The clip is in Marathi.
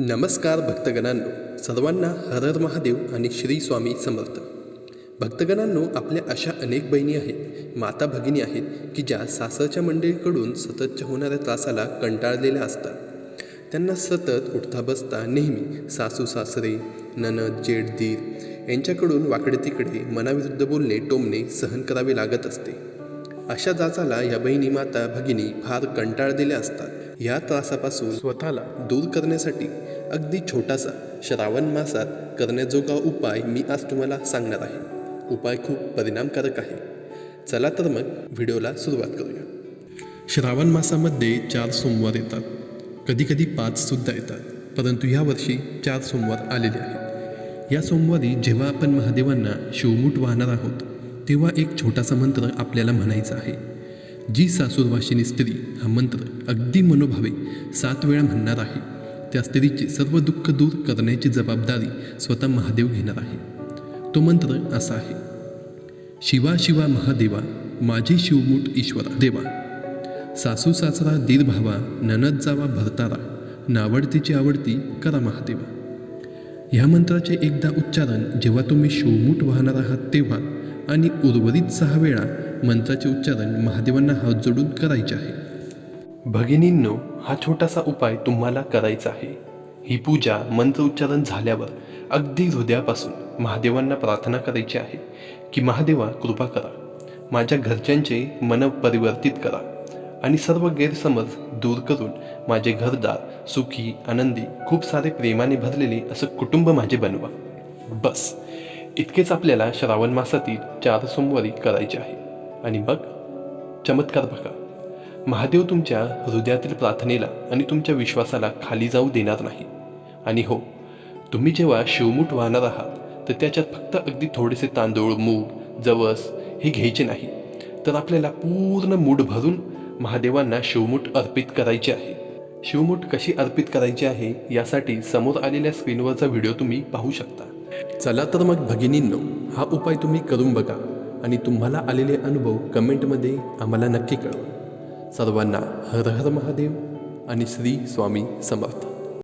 नमस्कार भक्तगणांनो. सर्वांना हरर महादेव आणि श्री स्वामी समर्थ. भक्तगणांनो आपल्या अशा अनेक बहिणी आहेत माता भगिनी आहेत की ज्या सासरच्या मंडळीकडून सततच्या होणाऱ्या त्रासाला कंटाळलेल्या असतात. त्यांना सतत उठता बसता नेहमी सासू सासरे ननद जेठदीर यांच्याकडून वाकडे तिकडे मनाविरुद्ध बोलणे टोमणे सहन करावे लागत असते. अशा जाचाला या बहिणी माता भगिनी फार कंटाळलेल्या असतात. या त्रासापासून स्वतःला दूर करण्यासाठी अगदी छोटासा श्रावण मासात करण्याजोगा उपाय मी आज तुम्हाला सांगणार आहे. उपाय खूप परिणामकारक आहे. चला तर मग व्हिडिओला सुरुवात करूया. श्रावण मासामध्ये चार सोमवार येतात. कधीकधी पाचसुद्धा येतात. परंतु यावर्षी चार सोमवार आलेले आहेत. या सोमवारी जेव्हा आपण महादेवांना शिवमूठ वाहणार आहोत तेव्हा एक छोटासा मंत्र आपल्याला म्हणायचा आहे. जी सासूरवाशिनी स्त्री हा मंत्र अगदी मनोभावे सात वेळा म्हणणार आहे. त्या स्त्रीचे सर्व दुःख दूर करण्याची जबाबदारी स्वतः महादेव घेणार आहे. तो मंत्र असा आहे. शिवा शिवा महादेवा माझी शिवमूठ ईश्वरा देवा. सासू सासरा दीर भावा ननद जावा भरतारा नावडतीची आवडती करा महादेवा. ह्या मंत्राचे एकदा उच्चारण जेव्हा तुम्ही शिवमूठ वाहणार आहात तेव्हा आणि उर्वरित सहा वेळा मंत्राचे उच्चारण महादेवांना हात जोडून करायचे आहे. भगिनींनो हा छोटासा उपाय तुम्हाला करायचा आहे. ही पूजा मंत्र उच्चारण झाल्यावर अगदी हृदयापासून महादेवांना प्रार्थना करायची आहे की महादेवा कृपा करा. माझ्या घरच्यांचे मन परिवर्तित करा आणि सर्व गैरसमज दूर करून माझे घरदार सुखी आनंदी खूप सारे प्रेमाने भरलेले असं कुटुंब माझे बनवा. बस. इतकेच आपल्याला श्रावण मासातील चार सोमवारी करायचे आहे. आणि मग चमत्कार बघा. महादेव तुमच्या हृदयातील प्रार्थनेला आणि तुमच्या विश्वासाला खाली जाऊ देणार नाही. आणि हो तुम्ही जेव्हा शिवमूठ वाहणार आहात तर त्याच्यात फक्त अगदी थोडेसे तांदूळ मूग जवस हे घ्यायचे नाही. तर आपल्याला पूर्ण मूठ भरून महादेवांना शिवमूठ अर्पित करायचे आहे. शिवमूठ कशी अर्पित करायची आहे यासाठी समोर आलेल्या स्क्रीनवरचा व्हिडिओ तुम्ही पाहू शकता. चला तर मग भगिनींनो हा उपाय तुम्ही करून बघा. आणि तुम्हाला आलेले अनुभव कमेंटमध्ये आम्हाला नक्की कळवा. सर्वांना हर हर महादेव आणि श्री स्वामी समर्थ.